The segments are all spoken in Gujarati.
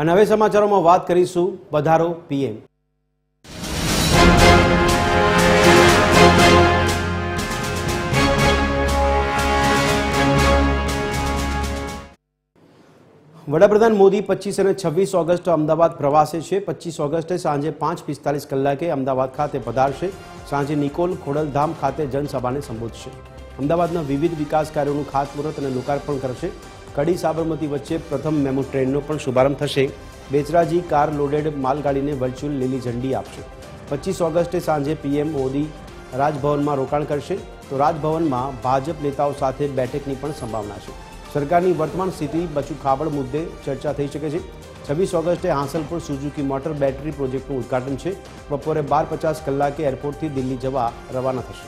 અને હવે સમાચારોમાં વાત કરીશું વધારો પીએમ. વડાપ્રધાન મોદી પચીસ અને છવ્વીસ ઓગસ્ટ અમદાવાદ પ્રવાસે છે. પચીસ ઓગસ્ટે સાંજે પાંચ પિસ્તાલીસ કલાકે અમદાવાદ ખાતે પધારશે. સાંજે નિકોલ ખોડલધામ ખાતે જનસભાને સંબોધશે. અમદાવાદના વિવિધ વિકાસ કાર્યોનું ખાતમુહૂર્ત અને લોકાર્પણ કરશે. કડી સાબરમતી વચ્ચે પ્રથમ મેમુ ટ્રેનનો પણ શુભારંભ થશે. બેચરાજી કાર લોડેડ માલગાડીને વર્ચ્યુઅલ લીલી ઝંડી આપશે. પચીસ ઓગસ્ટે સાંજે પીએમ મોદી રાજભવનમાં રોકાણ કરશે. તો રાજભવનમાં ભાજપ નેતાઓ સાથે બેઠકની પણ સંભાવના છે. સરકારની વર્તમાન સ્થિતિ બચુ ખાબડ મુદ્દે ચર્ચા થઈ શકે છે. છવ્વીસ ઓગસ્ટે હાંસલપુર સુઝુકી મોટર બેટરી પ્રોજેક્ટનું ઉદ્ઘાટન છે. બપોરે બાર પચાસ કલાકે એરપોર્ટથી દિલ્હી જવા રવાના થશે.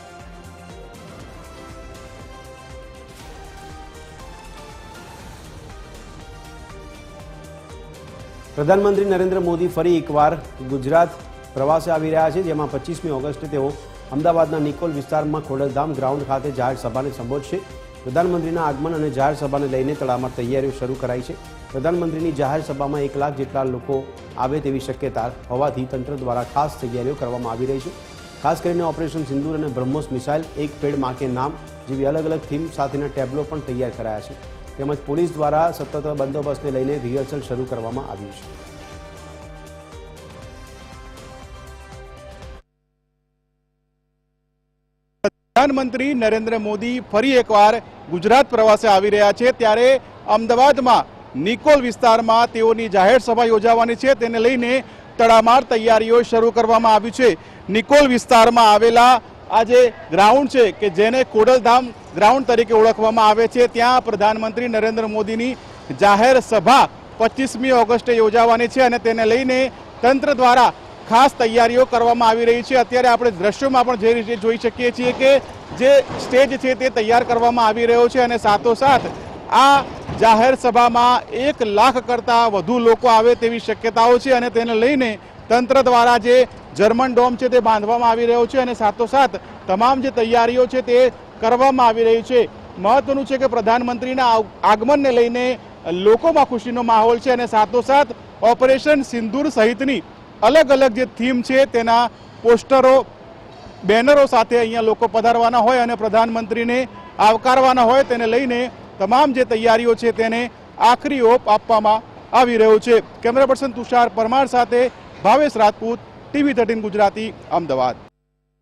પ્રધાનમંત્રી નરેન્દ્ર મોદી ફરી એકવાર ગુજરાત પ્રવાસે આવી રહ્યા છે, જેમાં પચીસમી ઓગસ્ટે તેઓ અમદાવાદના નિકોલ વિસ્તારમાં ખોડલધામ ગ્રાઉન્ડ ખાતે જાહેર સભાને સંબોધશે. પ્રધાનમંત્રીના આગમન અને જાહેર સભાને લઈને તળાવમાં તૈયારીઓ શરૂ કરાઈ છે. પ્રધાનમંત્રીની જાહેર સભામાં એક લાખ જેટલા લોકો આવે તેવી શક્યતા હોવાથી તંત્ર દ્વારા ખાસ તૈયારીઓ કરવામાં આવી રહી છે. ખાસ કરીને ઓપરેશન સિંદૂર અને બ્રહ્મોસ મિસાઇલ એક પેડમાં કે નામ જેવી અલગ અલગ થીમ સાથેના ટેબ્લો પણ તૈયાર કરાયા છે. તેમજ પોલીસ દ્વારા સતત બંદોબસ્તને લઈને રિહર્સલ શરૂ કરવામાં આવ્યું છે. પ્રધાનમંત્રી નરેન્દ્ર મોદી ફરી એકવાર ગુજરાત પ્રવાસે આવી રહ્યા છે. ત્યારે અમદાવાદમાં નિકોલ વિસ્તારમાં તેઓની જાહેર સભા યોજાવાની છે. તેને લઈને તડામાર તૈયારીઓ શરૂ કરવામાં આવી છે. નિકોલ વિસ્તારમાં આવેલા આ જે ગ્રાઉન્ડ છે કે જેને કોડલધામ ગ્રાઉન્ડ તરીકે ઓળખવામાં આવે છે, ત્યાં પ્રધાનમંત્રી નરેન્દ્ર મોદીની જાહેર સભા પચીસમી ઓગસ્ટે યોજાવાની છે અને તેને લઈને તંત્ર દ્વારા ખાસ તૈયારીઓ કરવામાં આવી રહી છે. અત્યારે આપણે દ્રશ્યોમાં પણ જે રીતે જોઈ શકીએ છીએ કે જે સ્ટેજ છે તે તૈયાર કરવામાં આવી રહ્યો છે અને સાથોસાથ આ જાહેર સભામાં એક લાખ કરતાં વધુ લોકો આવે તેવી શક્યતાઓ છે અને તેને લઈને તંત્ર દ્વારા જે જર્મન ડોમ છે તે બાંધવામાં આવી રહ્યો છે અને સાથોસાથ તમામ જે તૈયારીઓ છે તે કરવામાં આવી રહી છે. મહત્વનું છે કે પ્રધાનમંત્રીના આગમનને લઈને લોકોમાં ખુશીનો માહોલ છે અને સાથોસાથ ઓપરેશન સિંદૂર સહિતની અલગ અલગ જે થીમ છે તેના પોસ્ટરો, બેનરો સાથે અહીંયા લોકો પધારવાના હોય અને પ્રધાનમંત્રીને આવકારવાના હોય તેને લઈને તમામ જે તૈયારીઓ છે તેને આખરી ઓપ આપવામાં આવી રહ્યો છે. કેમેરા પર્સન તુષાર પરમાર સાથે ભાવેશ રાજપૂત ટીવી થર્ટીન ગુજરાતી અમદાવાદ.